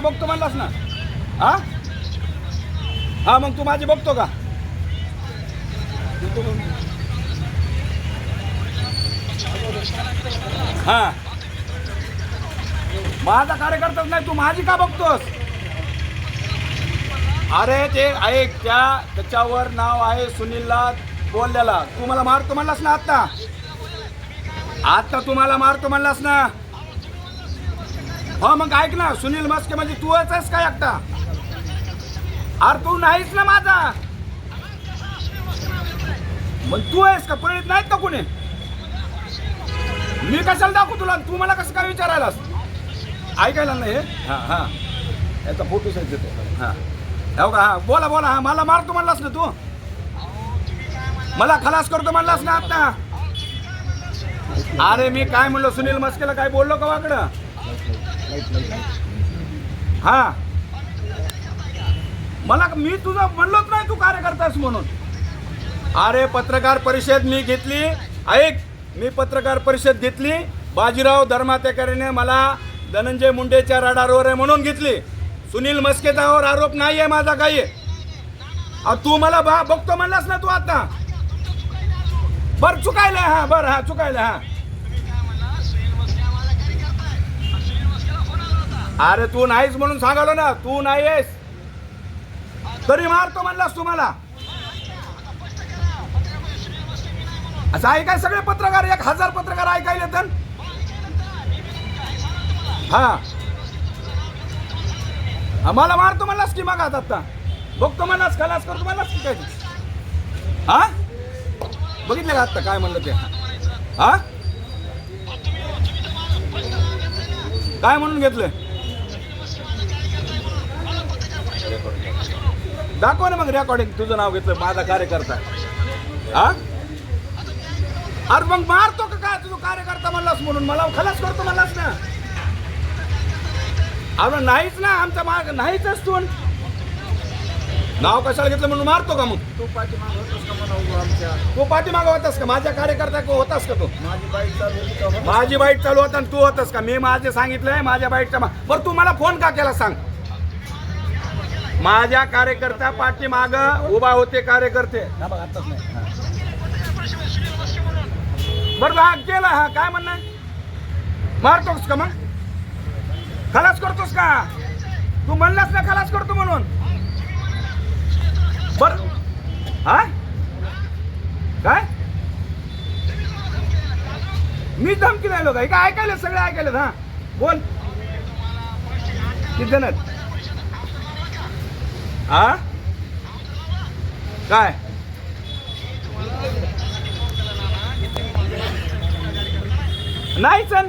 बघतो म्हणलास ना. हा? हा मग तू माझी बघतो का? हा. माझा कार्यकर्ताच नाही तू माझी का बघतोस? अरे ते ऐक त्या त्याच्यावर नाव आहे सुनीलला बोललेला. तू मला मारतो म्हणलास ना आता? आत्ता तुम्हाला मारतो म्हणलास ना? हो मग ऐक ना सुनील मस्के म्हणजे तू आहेस काय एकटा? अरे तू नाहीस ना माझा. मग तू आहेस का? परिणित नाहीत का कोणी? मी कशाला दाखवू तुला? तू मला कसं काय विचारायलास? ऐकायला नाही हे? हा हा. याचा फोटो साईज देतो. हा. हो का? हा. बोला बोला. हा मला मारतो म्हणलास ना तू? मला खलास करतो म्हणलास ना आता? अरे मी काय म्हणलो? सुनील मस्केला काय बोललो का वाकडं? हा. मला मी तुझं म्हणलोच नाही तू कार्यकर्तास म्हणून. अरे पत्रकार परिषद मी घेतली. ऐक मी पत्रकार परिषद घेतली. बाजीराव धर्मातेकरीने मला धनंजय मुंडेच्या रडारवर आहे म्हणून घेतली. सुनील मस्केतावर आरोप नाही आहे माझा काही. तू मला बा बघतो म्हणलास ना तू आता. बर चुकायला हा बर हा चुकायला हा. अरे तू नाहीस म्हणून सांगालो ना तू नाही आहेस तरी मारतो म्हणलास तू मला असं ऐकाय सगळे पत्रकार एक हजार पत्रकार ऐकायला तर हा. मला मारतो म्हणलास की मग आता? बघतो म्हणलास खलास करतो म्हणलास की काय हा? बघितलं का आता काय म्हणलं ते? हा? काय म्हणून घेतलं दाखव ना मग रेकॉर्डिंग तुझं नाव घेतलं माझा कार्यकर्ता हा? अरे मग मारतो का काय? तुझं कार्यकर्ता म्हणलास म्हणून. मला खलास करतो म्हणलास ना. अरे नाहीच ना आमचा माग नाहीच तू. नाव कशाला घेतलं म्हणून मारतो का मग? तू पाठीमाग होतोस का म्हणा आमच्या? तू पाठीमागं होतास का? माझ्या कार्यकर्ता को होतास का तू? माझी बाईक चालू होती का होतास? माझी बाईट चालू होता आणि तू होतास का? मी माझे सांगितलंय माझ्या बाईटच्या मा- बरं तू मला फोन का केला सांग? माझ्या कार्यकर्ता पाठीमाग उभा होते कार्यकर्ते. नाही. हा. बरं हा केला हा काय म्हणणं? मारतोस का मग? खलास करतोस का? तू म्हणलास ना खलास करतो म्हणून. बर. हा? काय? मी धमकी नाही लोक काय ऐकायला सगळे ऐकायला हा? बोल. किती जण? हा काय? नाही सण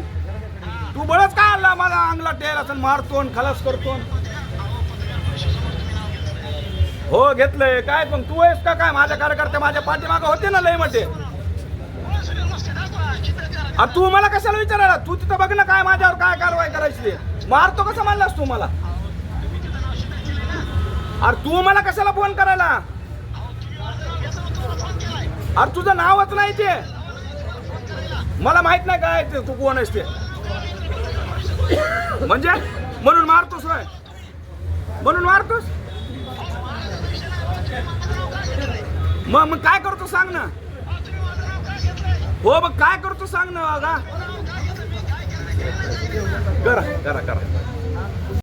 तू बळच काय आला माझा अंगला टेर असं मारतो आणि खलास करतो हो घेतलंय. काय पण तू आहेस का काय? माझ्या कार्यकर्ते माझ्या पाठीमागं होते ना लयमध्ये तू मला कशाला विचारायला? तू तिथं बघ ना काय माझ्यावर काय कारवाई करायची ते. मारतो कसं म्हणलास तू मला? अरे तू मला कशाला फोन करायला? अरे तुझं नावच नाही ते. मला माहीत नाही काय ते तू कोण आहेस ते. म्हणजे? म्हणून मारतोस होय. म्हणून मारतोस? मग मग काय करतो सांग ना. हो मग काय करतो सांग ना बघा करा करा करा.